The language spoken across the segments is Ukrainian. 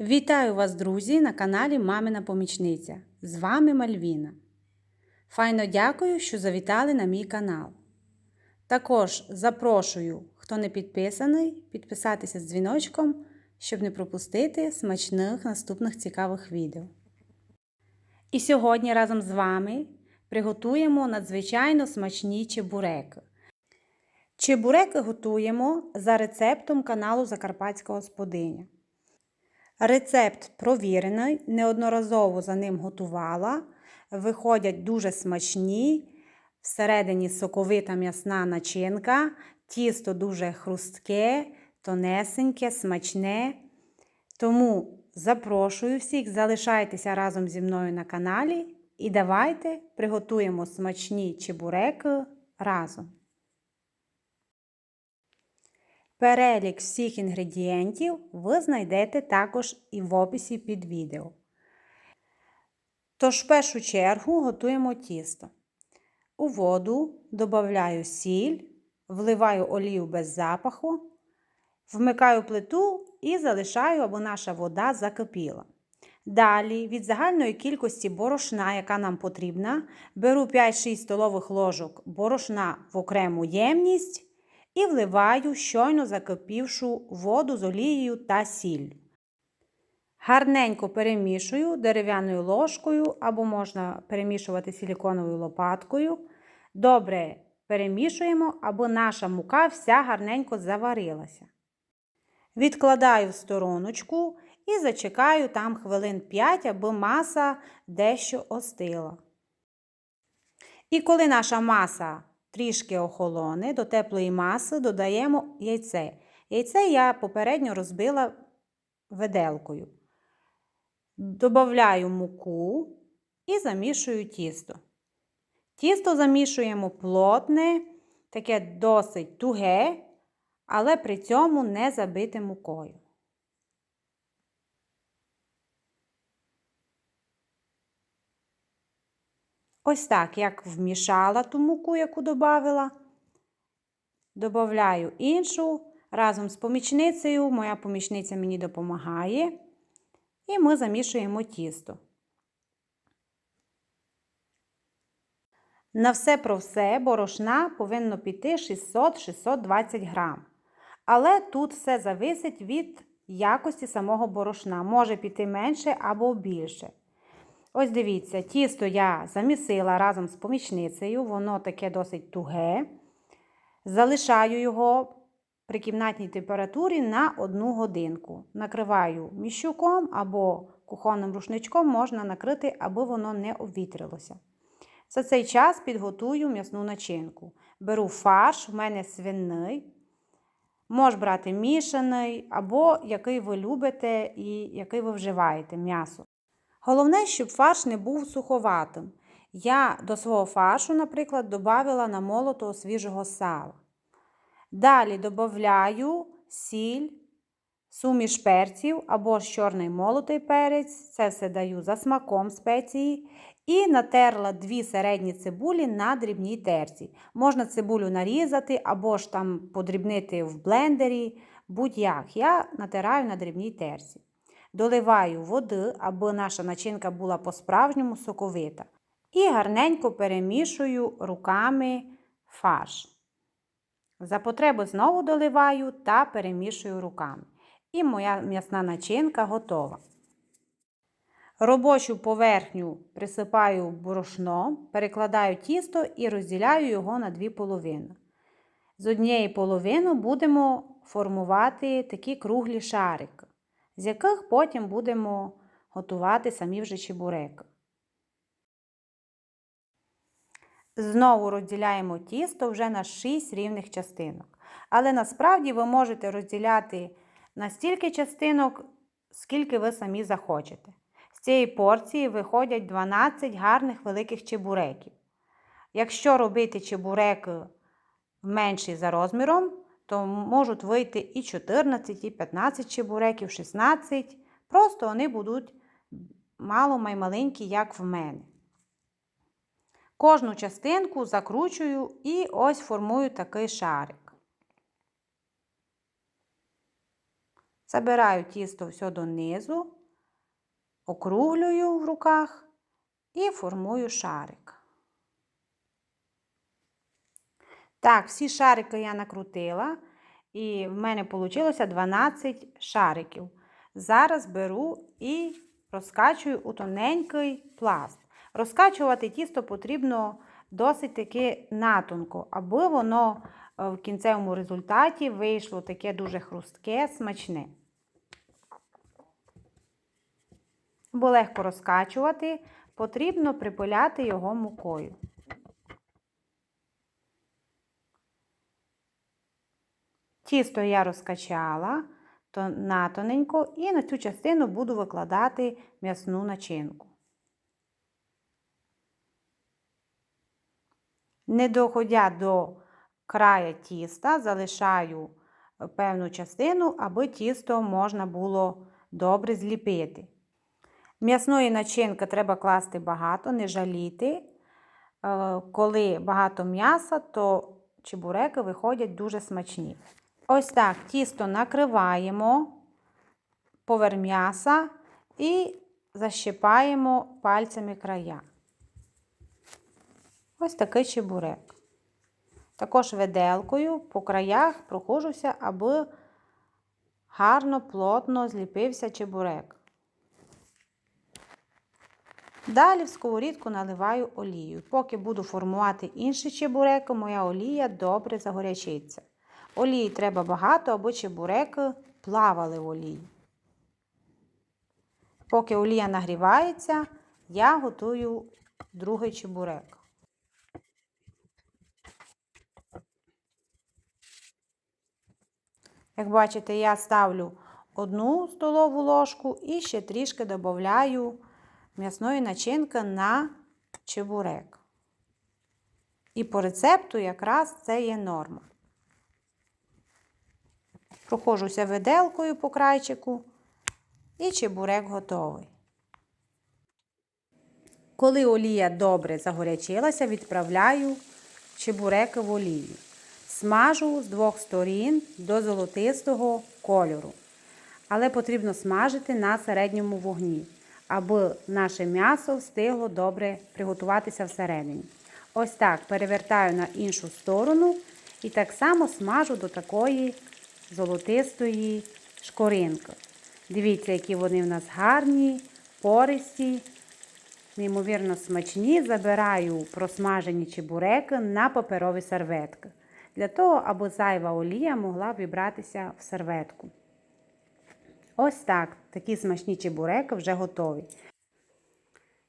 Вітаю вас, друзі, на каналі Мамина Помічниця. З вами Мальвіна. Файно дякую, що завітали на мій канал. Також запрошую, хто не підписаний, підписатися з дзвіночком, щоб не пропустити смачних наступних цікавих відео. І сьогодні разом з вами приготуємо надзвичайно смачні чебуреки. Чебуреки готуємо за рецептом каналу Закарпатська господиня. Рецепт провірений, неодноразово за ним готувала. Виходять дуже смачні, всередині соковита м'ясна начинка, тісто дуже хрустке, тонесеньке, смачне. Тому запрошую всіх, залишайтеся разом зі мною на каналі і давайте приготуємо смачні чебуреки разом. Перелік всіх інгредієнтів ви знайдете також і в описі під відео. Тож, в першу чергу готуємо тісто. У воду додаю сіль, вливаю олію без запаху, вмикаю плиту і залишаю, аби наша вода закипіла. Далі від загальної кількості борошна, яка нам потрібна, беру 5-6 столових ложок борошна в окрему ємність і вливаю щойно закипівшу воду з олією та сіллю. Гарненько перемішую дерев'яною ложкою або можна перемішувати силіконовою лопаткою. Добре перемішуємо, аби наша мука вся гарненько заварилася. Відкладаю в стороночку і зачекаю там хвилин 5, аби маса дещо остила. І коли наша маса трішки охолоне, до теплої маси додаємо яйце. Яйце я попередньо розбила виделкою. Добавляю муку і замішую тісто. Тісто замішуємо плотне, таке досить туге, але при цьому не забите мукою. Ось так, як вмішала ту муку, яку додавила, додаю іншу разом з помічницею. Моя помічниця мені допомагає. І ми замішуємо тісто. На все про все борошна повинно піти 600-620 грам. Але тут все зависить від якості самого борошна. Може піти менше або більше. Ось дивіться, тісто я замісила разом з помічницею, воно таке досить туге. Залишаю його при кімнатній температурі на одну годинку. Накриваю міщуком або кухонним рушничком можна накрити, аби воно не обвітрилося. За цей час підготую м'ясну начинку. Беру фарш, в мене свиний. Можеш брати мішаний, або який ви любите і який ви вживаєте м'ясо. Головне, щоб фарш не був суховатим. Я до свого фаршу, наприклад, додавила намолотого свіжого сала. Далі додаю сіль, суміш перців або ж чорний молотий перець, це все даю за смаком спеції. І натерла дві середні цибулі на дрібній терці. Можна цибулю нарізати або ж там подрібнити в блендері, будь-як. Я натираю на дрібній терці. Доливаю води, аби наша начинка була по-справжньому соковита. І гарненько перемішую руками фарш. За потреби знову доливаю та перемішую руками. І моя м'ясна начинка готова. Робочу поверхню присипаю борошно, перекладаю тісто і розділяю його на дві половини. З однієї половини будемо формувати такі круглі шарики, з яких потім будемо готувати самі вже чебуреки. Знову розділяємо тісто вже на 6 рівних частинок. Але насправді ви можете розділяти на стільки частинок, скільки ви самі захочете. З цієї порції виходять 12 гарних великих чебуреків. Якщо робити чебуреки менші за розміром, то можуть вийти і 14, і 15 чебуреків, 16. Просто вони будуть мало маймаленькі, як в мене. Кожну частинку закручую і ось формую такий шарик. Забираю тісто все донизу, округлюю в руках і формую шарик. Так, всі шарики я накрутила, і в мене вийшло 12 шариків. Зараз беру і розкачую у тоненький пласт. Розкачувати тісто потрібно досить таки натонко, аби воно е, в кінцевому результаті вийшло таке дуже хрустке, смачне. Бо легко розкачувати, потрібно припиляти його мукою. Тісто я розкачала то натоненько і на цю частину буду викладати м'ясну начинку. Не доходя до края тіста, залишаю певну частину, аби тісто можна було добре зліпити. М'ясної начинки треба класти багато, не жаліти. Е, коли багато м'яса, то чебуреки виходять дуже смачні. Ось так тісто накриваємо поверх м'яса і защипаємо пальцями края. Ось такий чебурек. Також виделкою по краях прохожуся, аби гарно, плотно зліпився чебурек. Далі в сковорідку наливаю олію. Поки буду формувати інші чебуреки, моя олія добре загорячиться. Олії треба багато, або чебуреки плавали в олії. Поки олія нагрівається, я готую другий чебурек. Як бачите, я ставлю одну столову ложку і ще трішки додаю м'ясної начинки на чебурек. І по рецепту якраз це є норма. Прохожуся виделкою по крайчику і чебурек готовий. Коли олія добре загорячилася, відправляю чебуреки в олію. Смажу з двох сторін до золотистого кольору. Але потрібно смажити на середньому вогні, аби наше м'ясо встигло добре приготуватися всередині. Ось так перевертаю на іншу сторону і так само смажу до такої золотистої шкоринки. Дивіться, які вони в нас гарні, пористі, неймовірно смачні. Забираю просмажені чебуреки на паперові серветки. Для того, аби зайва олія могла вібратися в серветку. Ось так, такі смачні чебуреки вже готові.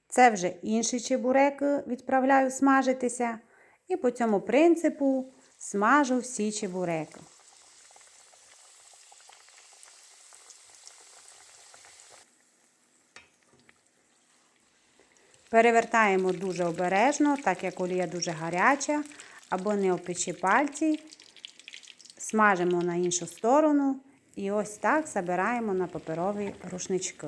Це вже інші чебуреки відправляю смажитися. І по цьому принципу смажу всі чебуреки. Перевертаємо дуже обережно, так як олія дуже гаряча, або не опечі пальці. Смажимо на іншу сторону і ось так забираємо на паперові рушнички.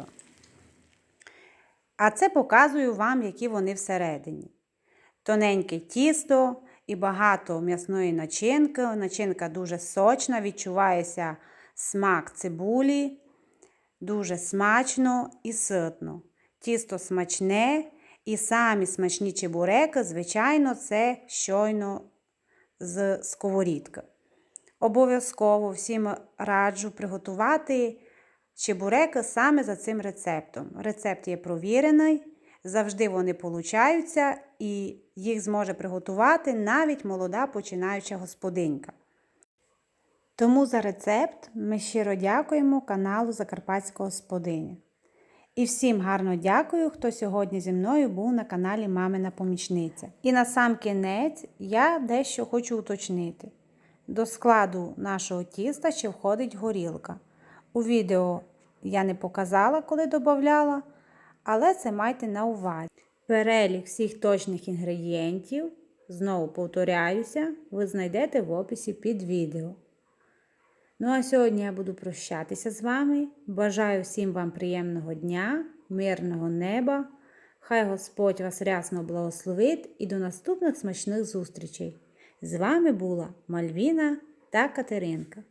А це показую вам, які вони всередині. Тоненьке тісто і багато м'ясної начинки. Начинка дуже сочна, відчувається смак цибулі, дуже смачно і ситно. Тісто смачне. І самі смачні чебуреки, звичайно, це щойно з сковорідки. Обов'язково всім раджу приготувати чебуреки саме за цим рецептом. Рецепт є провірений, завжди вони получаються, і їх зможе приготувати навіть молода починаюча господинька. Тому за рецепт ми щиро дякуємо каналу Закарпатська господиня. І всім гарно дякую, хто сьогодні зі мною був на каналі Мамина Помічниця. І на сам кінець я дещо хочу уточнити. До складу нашого тіста ще входить горілка. У відео я не показала, коли додавала, але це майте на увазі. Перелік всіх точних інгредієнтів, знову повторяюся, ви знайдете в описі під відео. Ну, а сьогодні я буду прощатися з вами. Бажаю всім вам приємного дня, мирного неба. Хай Господь вас рясно благословить і до наступних смачних зустрічей. З вами була Мальвіна та Катеринка.